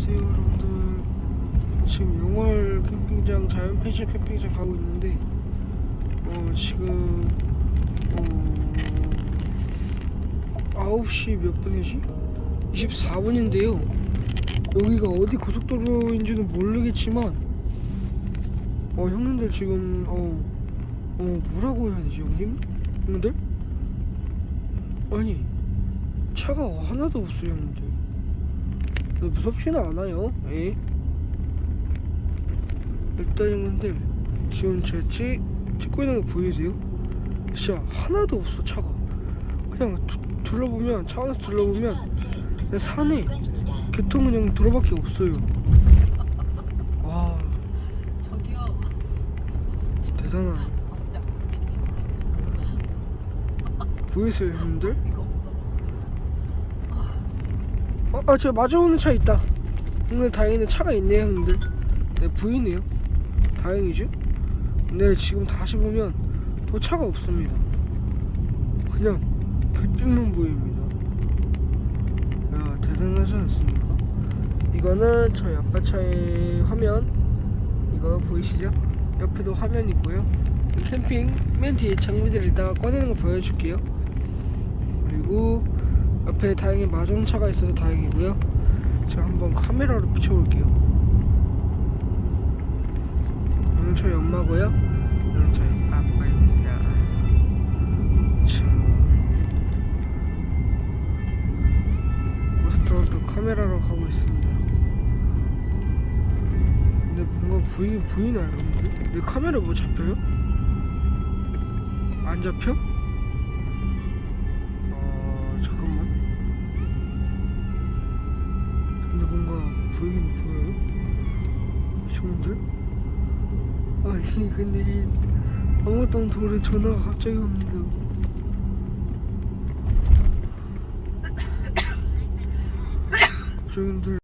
안녕하세요 여러분들 지금 영월 캠핑장 자연 펜션 캠핑장 가고 있는데 어 지금 어 9시 몇 분이지? 24분인데요 여기가 어디 고속도로인지는 모르겠지만 어 형님들 지금 어, 어 뭐라고 해야 되지 형님? 형님들? 아니 차가 하나도 없어요 형님들 무섭지는 않아요. 예. 일단 형님들 지금 제 찍, 찍고 있는 거 보이세요? 진짜 하나도 없어 차가. 그냥 두, 둘러보면 차 안에서 둘러보면 그냥 산에 교통은 그냥 도로밖에 없어요. 와 저기요. 대단하네. 보이세요 형님들? 어, 아, 저 마주오는 차 있다. 오늘 다행히는 차가 있네요, 형님들. 네, 보이네요. 다행이죠? 근데 지금 다시 보면 또 차가 없습니다. 그냥 불빛만 보입니다. 야, 대단하지 않습니까? 이거는 저희 아빠 차의 화면. 이거 보이시죠? 옆에도 화면 있고요. 이 캠핑 맨 뒤에 장비들 이따가 꺼내는 거 보여줄게요. 그리고 옆에 다행히 마중차가 있어서 다행이고요. 제가 한번 카메라로 비춰볼게요. 오늘 저희 엄마고요. 오늘 저희 아빠입니다. 자, 고스트런트 카메라로 가고 있습니다. 근데 뭔가 보이 보이나요? 내 카메라 뭐 잡혀요? 안 잡혀? 어 잠깐만. 근데 뭔가 보이긴 보여요? 형들? 아니 근데 이 아무것도 없는 돌에 전화가 갑자기 옵니다. 저분들